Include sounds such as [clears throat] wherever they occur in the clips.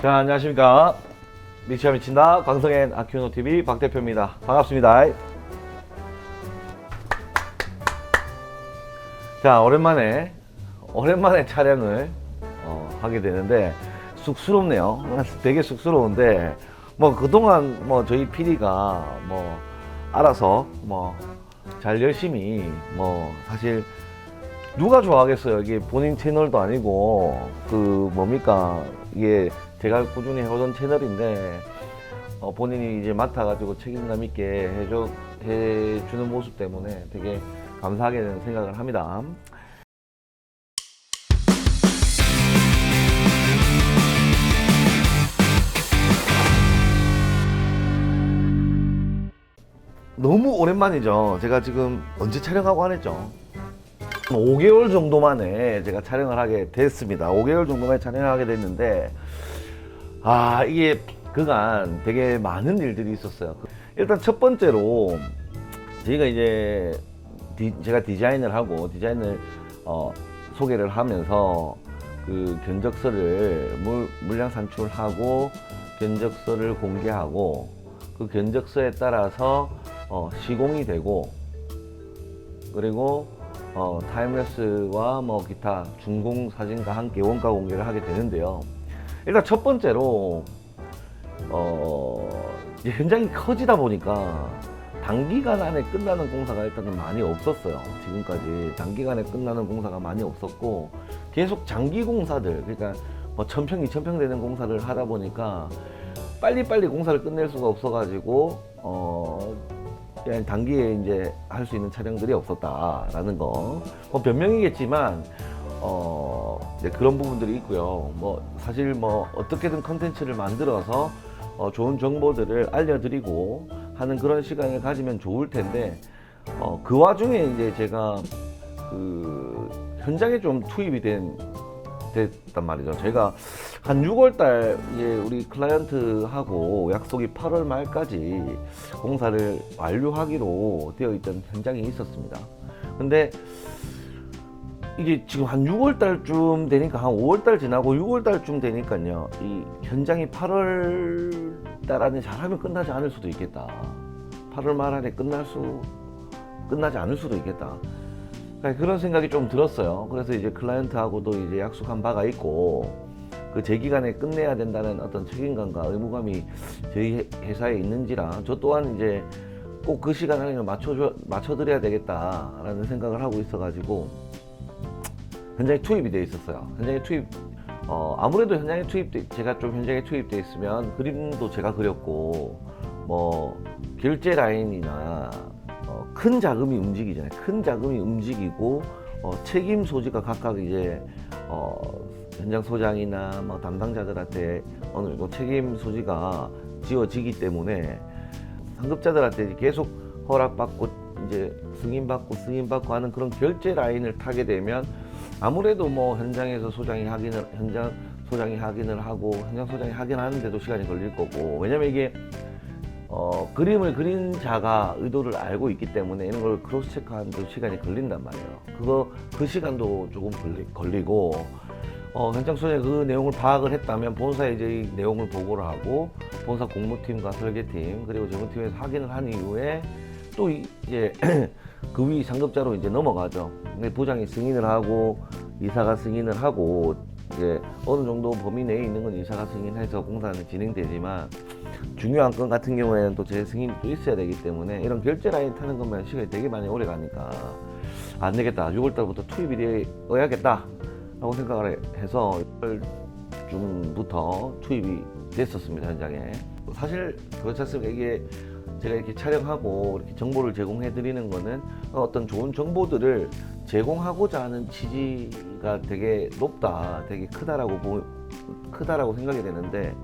자, 안녕하십니까. 미치가 미친다. 광성엔 아키노 TV 박 대표입니다. 반갑습니다. 자, 오랜만에, 오랜만에 촬영을 어, 하게 되는데, 쑥스럽네요. [laughs] 되게 쑥스러운데, 뭐, 그동안 뭐, 저희 PD가 뭐, 알아서 뭐, 잘 열심히 뭐, 사실, 누가 좋아하겠어요. 이게 본인 채널도 아니고, 그, 뭡니까. 이게 제가 꾸준히 해오던 채널인데, 어, 본인이 이제 맡아가지고 책임감 있게 해줘, 해주는 모습 때문에 되게 감사하게 되는 생각을 합니다. 너무 오랜만이죠. 제가 지금 언제 촬영하고 안 했죠? 5개월 정도 만에 제가 촬영을 하게 됐습니다. 5개월 정도 만에 촬영을 하게 됐는데, 아, 이게 그간 되게 많은 일들이 있었어요. 일단 첫 번째로, 저희가 이제, 디- 제가 디자인을 하고, 디자인을, 어, 소개를 하면서, 그 견적서를 물, 물량 산출하고, 견적서를 공개하고, 그 견적서에 따라서, 어, 시공이 되고, 그리고 어, 타임레스와 뭐 기타 중공 사진과 함께 원가 공개를 하게 되는데요. 일단 첫 번째로 어, 현장이 커지다 보니까 단기간 안에 끝나는 공사가 일단은 많이 없었어요. 지금까지 단기간에 끝나는 공사가 많이 없었고 계속 장기 공사들 그러니까 뭐 천평, 이천평 되는 공사를 하다 보니까 빨리빨리 공사를 끝낼 수가 없어가지고 어, 단기에 이제 할 수 있는 촬영들이 없었다라는 거. 뭐 변명이겠지만 어 이제 그런 부분들이 있고요. 뭐 사실 뭐 어떻게든 컨텐츠를 만들어서 어 좋은 정보들을 알려드리고 하는 그런 시간을 가지면 좋을 텐데 어 그 와중에 이제 제가 그 현장에 좀 투입이 된 됐단 말이죠. 제가 한 6월달 이제 우리 클라이언트하고 약속이 8월 말까지 공사를 완료하기로 되어 있던 현장이 있었습니다. 근데 이게 지금 한 6월달쯤 되니까 한 5월달 지나고 6월달쯤 되니까요. 이 현장이 8월달 안에 잘하면 끝나지 않을 수도 있겠다. 8월 말 안에 끝날 수 끝나지 않을 수도 있겠다. 그러니까 그런 생각이 좀 들었어요. 그래서 이제 클라이언트하고도 이제 약속한 바가 있고 그제 기간에 끝내야 된다는 어떤 책임감과 의무감이 저희 회- 회사에 있는지라 저 또한 이제 꼭 그 시간 안에 맞춰줘 맞춰드려야 되겠다라는 생각을 하고 있어가지고 현장에 투입이 돼 있었어요. 현장에 투입 어, 아무래도 현장에 투입돼 제가 좀 현장에 투입돼 있으면 그림도 제가 그렸고 뭐 결제 라인이나 어, 큰 자금이 움직이잖아요. 큰 자금이 움직이고 어, 책임 소지가 각각 이제 어, 현장 소장이나 뭐 담당자들한테 어느 정도 책임 소지가 지어지기 때문에 상급자들한테 계속 허락받고 이제 승인받고 승인받고 하는 그런 결제 라인을 타게 되면 아무래도 뭐 현장에서 소장이 확인을 현장 소장이 확인을 하고 현장 소장이 확인하는데도 시간이 걸릴 거고 왜냐면 이게 어, 그림을 그린 자가 의도를 알고 있기 때문에 이런 걸 크로스 체크하는데 시간이 걸린단 말이에요. 그거 그 시간도 조금 걸리, 걸리고 어, 현장 소장이 그 내용을 파악을 했다면 본사에 이제 이 내용을 보고를 하고 본사 공무팀과 설계팀 그리고 재무팀에서 확인을 한 이후에 또 이- 이제 [clears throat] 그 위 상급자로 이제 넘어가죠. 근데 부장이 승인을 하고 이사가 승인을 하고 이제 어느 정도 범위 내에 있는 건 이사가 승인해서 공사는 진행되지만 중요한 건 같은 경우에는 또제 승인이 또 있어야 되기 때문에 이런 결제 라인 타는 것만 시간이 되게 많이 오래 가니까 안 되겠다. 6월 달부터 투입이 되어야겠다. 라고 생각을 해서 6월쯤부터 투입이 됐었습니다. 현장에. 사실 그렇지 않습니까? 이게 제가 이렇게 촬영하고 이렇게 정보를 제공해 드리는 거는 어떤 좋은 정보들을 제공하고자 하는 취지가 되게 높다, 되게 크다라고 보, 크다라고 생각이 되는데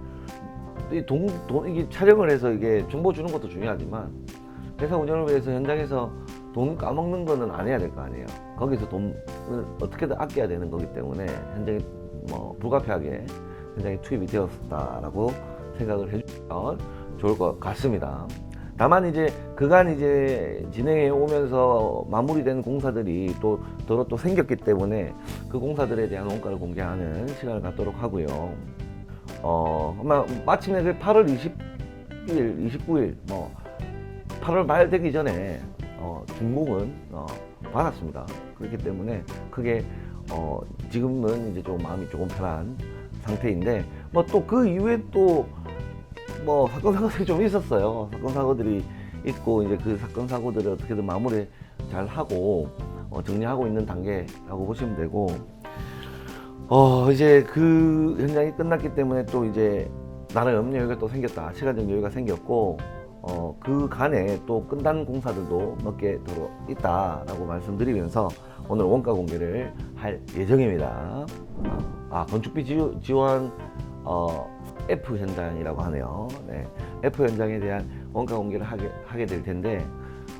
이 돈, 돈, 이게 촬영을 해서 이게 정보 주는 것도 중요하지만 회사 운영을 위해서 현장에서 돈 까먹는 거는 안 해야 될 거 아니에요. 거기서 돈을 어떻게든 아껴야 되는 거기 때문에 현장에 뭐 불가피하게 현장에 투입이 되었다라고 생각을 해주면 좋을 것 같습니다. 다만 이제 그간 이제 진행해 오면서 마무리된 공사들이 또 더러 또 생겼기 때문에 그 공사들에 대한 원가를 공개하는 시간을 갖도록 하고요. 어 아마 마침내 그 8월 20일, 29일 뭐 8월 말 되기 전에 어, 중공은 어, 받았습니다. 그렇기 때문에 크게 어, 지금은 이제 좀 마음이 조금 편한 상태인데 뭐 또 그 이후에 또 뭐 사건 사고들이 좀 있었어요. 사건 사고들이 있고 이제 그 사건 사고들을 어떻게든 마무리 잘 하고 어, 정리하고 있는 단계라고 보시면 되고 어 이제 그 현장이 끝났기 때문에 또 이제 나름 여유가 또 생겼다 시간적 여유가 생겼고 어 그 간에 또 끝난 공사들도 몇 개 들어 있다라고 말씀드리면서 오늘 원가 공개를 할 예정입니다. 아 건축비 지원, 어, F 현장이라고 하네요. 네, F 현장에 대한 원가 공개를 하게 하게 될 텐데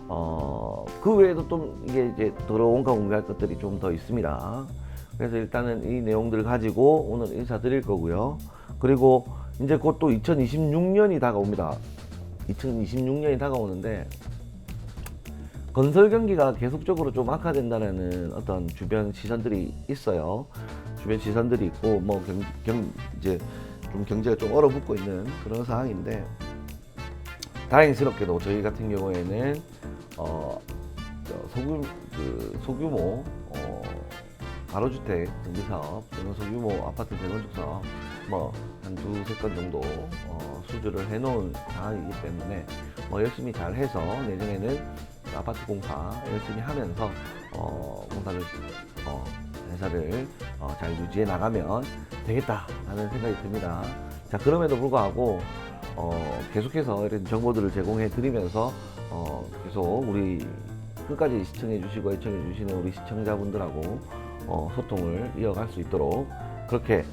어, 그 외에도 좀 이게 이제 더러 원가 공개할 것들이 좀 더 있습니다. 그래서 일단은 이 내용들을 가지고 오늘 인사드릴 거고요. 그리고 이제 곧 또 2026년이 다가옵니다. 2026년이 다가오는데 건설 경기가 계속적으로 좀 악화된다는 어떤 주변 시선들이 있어요. 주변 시선들이 있고 뭐 경, 경 이제 좀 경제가 좀 얼어붙고 있는 그런 상황인데 다행스럽게도 저희 같은 경우에는 어, 저 소규 그 소규모 어, 가로주택 정비 사업 또는 소규모 아파트 재건축 사업 뭐 한 두세 건 정도 어, 수주를 해놓은 상황이기 때문에 뭐 열심히 잘 해서 내년에는 아파트 공사 열심히 하면서 어, 공사를 어, 회사를 어, 잘 유지해 나가면 되겠다라는 생각이 듭니다. 자 그럼에도 불구하고 어, 계속해서 이런 정보들을 제공해 드리면서 어, 계속 우리 끝까지 시청해 주시고 애청해 주시는 우리 시청자분들하고 어, 소통을 이어갈 수 있도록 그렇게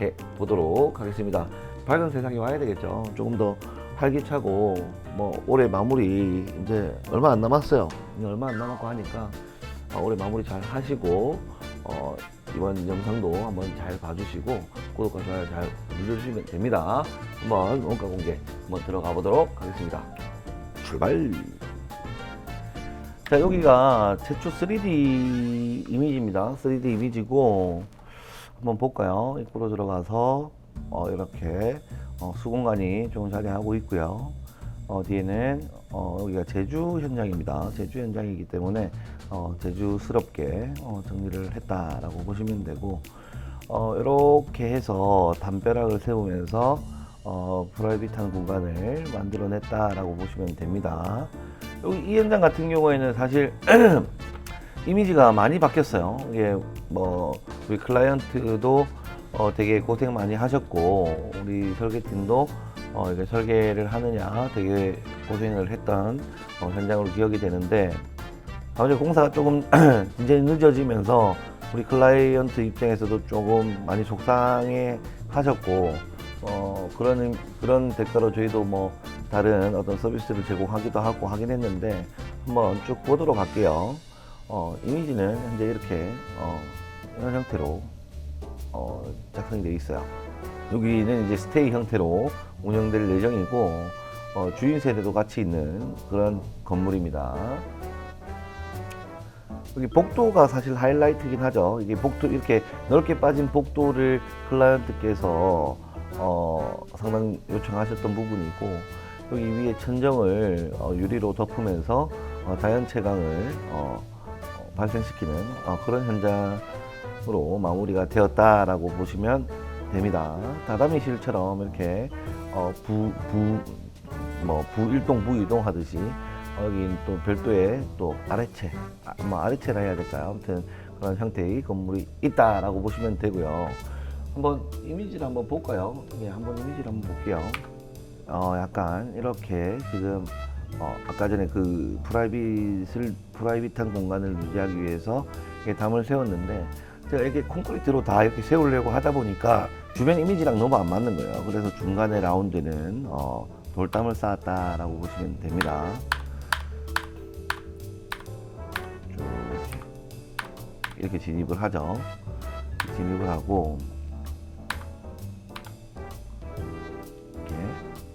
해 보도록 하겠습니다. 밝은 세상이 와야 되겠죠. 조금 더 활기차고 뭐 올해 마무리 이제 얼마 안 남았어요. 얼마 안 남았고 하니까 어, 올해 마무리 잘 하시고 어, 이번 영상도 한번 잘 봐주시고 구독과 좋아요 잘 눌러주시면 됩니다. 한번 원가 공개 한번 들어가 보도록 하겠습니다. 출발. 자 여기가 최초 3D 이미지입니다. 3D 이미지고 한번 볼까요? 입구로 들어가서 어, 이렇게 어, 수공간이 좀 자리하고 있고요. 어, 뒤에는 어, 여기가 제주 현장입니다. 제주 현장이기 때문에 어, 제주스럽게 어, 정리를 했다라고 보시면 되고 어, 이렇게 해서 담벼락을 세우면서 어, 프라이빗한 공간을 만들어냈다라고 보시면 됩니다. 여기 이 현장 같은 경우에는 사실 [clears throat] 이미지가 많이 바뀌었어요. 이게 뭐 우리 클라이언트도 어, 되게 고생 많이 하셨고 우리 설계팀도 어, 이게 설계를 하느냐 되게 고생을 했던 어, 현장으로 기억이 되는데 아무래도 공사가 조금 [clears throat] 진전이 늦어지면서 우리 클라이언트 입장에서도 조금 많이 속상해 하셨고 어, 그런 그런 대가로 저희도 뭐 다른 어떤 서비스를 제공하기도 하고 하긴 했는데 한번 쭉 보도록 할게요. 어, 이미지는 현재 이렇게 어, 이런 형태로 어, 작성이 되어 있어요. 여기는 이제 스테이 형태로 운영될 예정이고 어, 주인 세대도 같이 있는 그런 건물입니다. 여기 복도가 사실 하이라이트긴 하죠. 이게 복도 이렇게 넓게 빠진 복도를 클라이언트께서 어, 상당 요청하셨던 부분이고 여기 위에 천정을 어, 유리로 덮으면서 어, 자연 채광을 어, 어, 발생시키는 어, 그런 현장 으로 마무리가 되었다라고 보시면 됩니다. 다다미 실처럼 이렇게 어, 부, 부, 뭐, 부일동, 부이동 하듯이 어, 여기 또 별도의 또 아래채, 아, 뭐 아래채라 해야 될까요? 아무튼 그런 형태의 건물이 있다라고 보시면 되고요. 한번 이미지를 한번 볼까요? 예, 한번 이미지를 한번 볼게요. 어, 약간 이렇게 지금 어, 아까 전에 그 프라이빗을 프라이빗한 공간을 유지하기 위해서 담을 세웠는데 제가 이렇게 콘크리트로 다 이렇게 세우려고 하다 보니까 주변 이미지랑 너무 안 맞는 거예요. 그래서 중간에 라운드는 어, 돌담을 쌓았다라고 보시면 됩니다. 쭉 이렇게 진입을 하죠. 진입을 하고 이렇게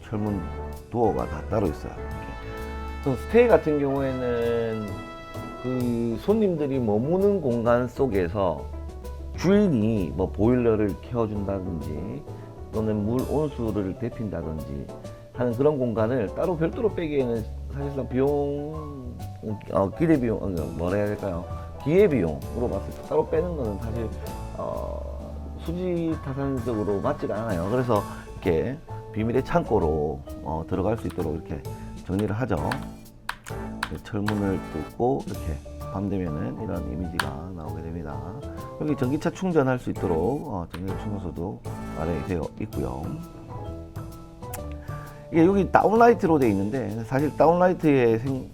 철문 도어가 다 따로 있어요. 스테이 같은 경우에는 그 손님들이 머무는 공간 속에서 주인이 뭐 보일러를 켜준다든지 또는 물 온수를 데핀다든지 하는 그런 공간을 따로 별도로 빼기에는 사실상 비용 어, 기대 비용 어, 뭐라 해야 될까요? 기회 비용으로 봤을 때 따로 빼는 거는 사실 어, 수지 타산적으로 맞지가 않아요. 그래서 이렇게 비밀의 창고로 어, 들어갈 수 있도록 이렇게 정리를 하죠. 네, 철문을 뚫고 이렇게 밤 되면은 이런 이미지가 나오게 됩니다. 여기 전기차 충전할 수 있도록 어, 전기차 충전소도 마련이 되어 있고요. 이게 여기 다운라이트로 되어 있는데 사실 다운라이트의 생,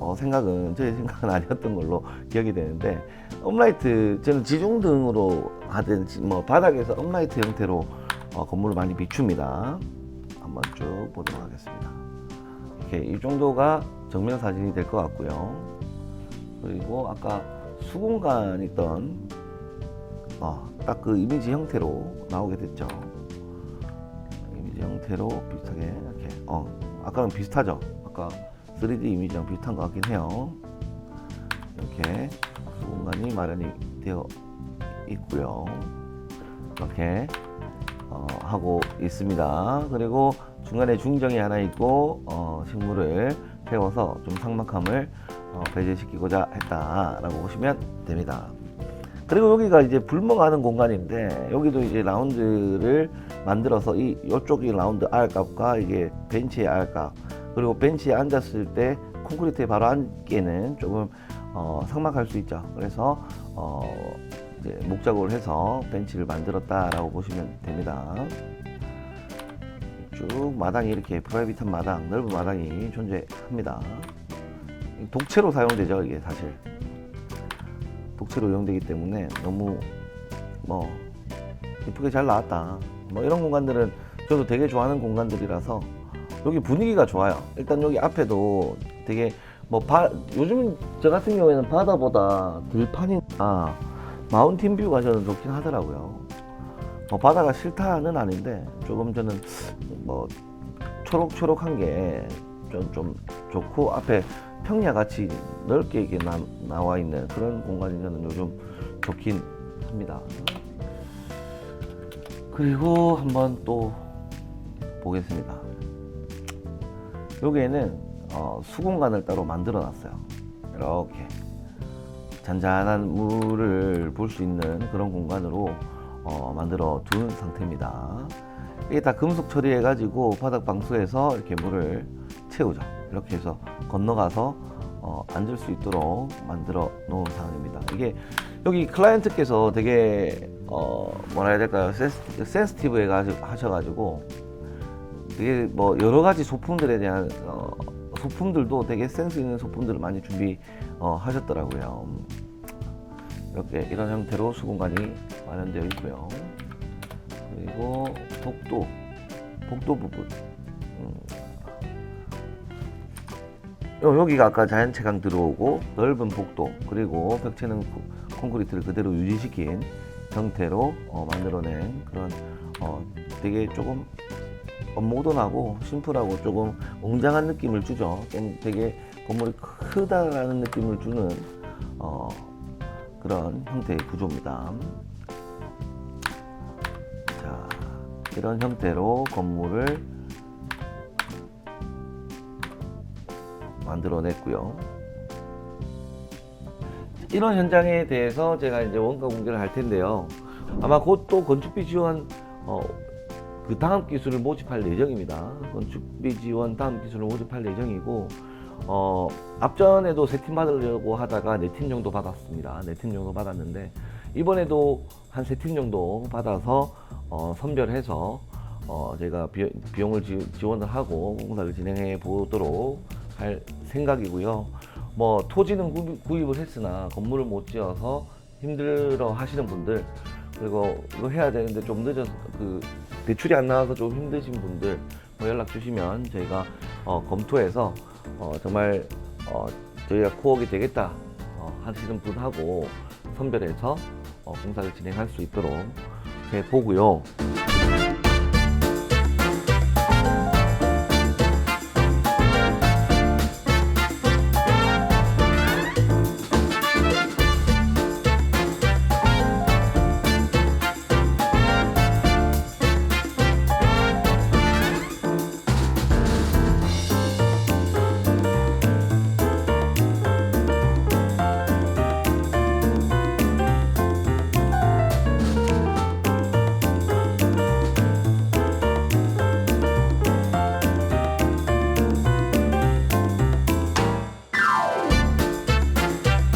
어, 생각은 저의 생각은 [laughs] 아니었던 걸로 기억이 되는데 업라이트 저는 지중등으로 하든 지- 뭐 바닥에서 업라이트 형태로 어, 건물을 많이 비춥니다. 한번 쭉 보도록 하겠습니다. 이렇게 이 정도가 정면 사진이 될 것 같고요. 그리고 아까 수공간 있던 어, 딱 그 이미지 형태로 나오게 됐죠. 이미지 형태로 비슷하게 이렇게 어 아까랑 비슷하죠. 아까 3D 이미지랑 비슷한 것 같긴 해요. 이렇게 수공간이 마련이 되어 있고요. 이렇게 어, 하고 있습니다. 그리고 중간에 중정이 하나 있고 어, 식물을 태워서 좀 상막함을 어, 배제시키고자 했다라고 보시면 됩니다. 그리고 여기가 이제 불멍하는 공간인데 여기도 이제 라운드를 만들어서 이 이쪽이 라운드 R값과 이게 벤치의 R값 그리고 벤치에 앉았을 때 콘크리트에 바로 앉기에는 조금 어, 상막할 수 있죠. 그래서 어, 이제 목작업을 해서 벤치를 만들었다라고 보시면 됩니다. 쭉 마당이 이렇게 프라이빗한 마당, 넓은 마당이 존재합니다. 독채로 사용되죠, 이게 사실. 독채로 이용되기 때문에 너무 뭐 이쁘게 잘 나왔다. 뭐 이런 공간들은 저도 되게 좋아하는 공간들이라서 여기 분위기가 좋아요. 일단 여기 앞에도 되게 뭐 바, 요즘 저 같은 경우에는 바다보다 들판이나 마운틴 뷰가 저는 좋긴 하더라고요. 뭐 바다가 싫다는 아닌데 조금 저는 뭐 초록초록한 게 좀 좀 좋고 앞에 평야 같이 넓게 이게 나, 나와 있는 그런 공간이 저는 요즘 좋긴 합니다. 그리고 한번 또 보겠습니다. 여기에는 어, 수공간을 따로 만들어 놨어요. 이렇게 잔잔한 물을 볼 수 있는 그런 공간으로 어, 만들어 둔 상태입니다. 이게 다 금속 처리해 가지고 바닥 방수해서 이렇게 물을 채우죠. 이렇게 해서 건너가서 어, 앉을 수 있도록 만들어 놓은 상황입니다. 이게 여기 클라이언트께서 되게 어, 뭐라 해야 될까요? 센스, 센스티브해 하셔가지고 되게 뭐 여러 가지 소품들에 대한 어, 소품들도 되게 센스 있는 소품들을 많이 준비 어, 하셨더라고요. 이렇게 이런 형태로 수공간이 마련되어 있고요. 그리고 복도, 복도 부분. 음. 요- 여기가 아까 자연채광 들어오고 넓은 복도 그리고 벽체는 코- 콘크리트를 그대로 유지시킨 형태로 어, 만들어낸 그런 어, 되게 조금 어, 모던하고 심플하고 조금 웅장한 느낌을 주죠. 좀 되게 건물이 크다라는 느낌을 주는 어, 그런 형태의 구조입니다. 자, 이런 형태로 건물을 만들어냈고요. 이런 현장에 대해서 제가 이제 원가 공개를 할 텐데요. 아마 곧 또 건축비 지원 어, 그 다음 기술을 모집할 예정입니다. 건축비 지원 다음 기술을 모집할 예정이고 어, 앞전에도 세 팀 받으려고 하다가 네 팀 정도 받았습니다. 네 팀 정도 받았는데 이번에도 한 세 팀 정도 받아서 어, 선별해서 어, 제가 비, 비용을 지, 지원을 하고 공사를 진행해 보도록 할 생각이고요. 뭐 토지는 구입, 구입을 했으나 건물을 못 지어서 힘들어 하시는 분들 그리고 이거 해야 되는데 좀 늦어서 그 대출이 안 나와서 좀 힘드신 분들 뭐 연락 주시면 저희가 어, 검토해서 어, 정말 어, 저희가 코어이 되겠다 어, 하시는 분하고 선별해서 어, 공사를 진행할 수 있도록 해 보고요.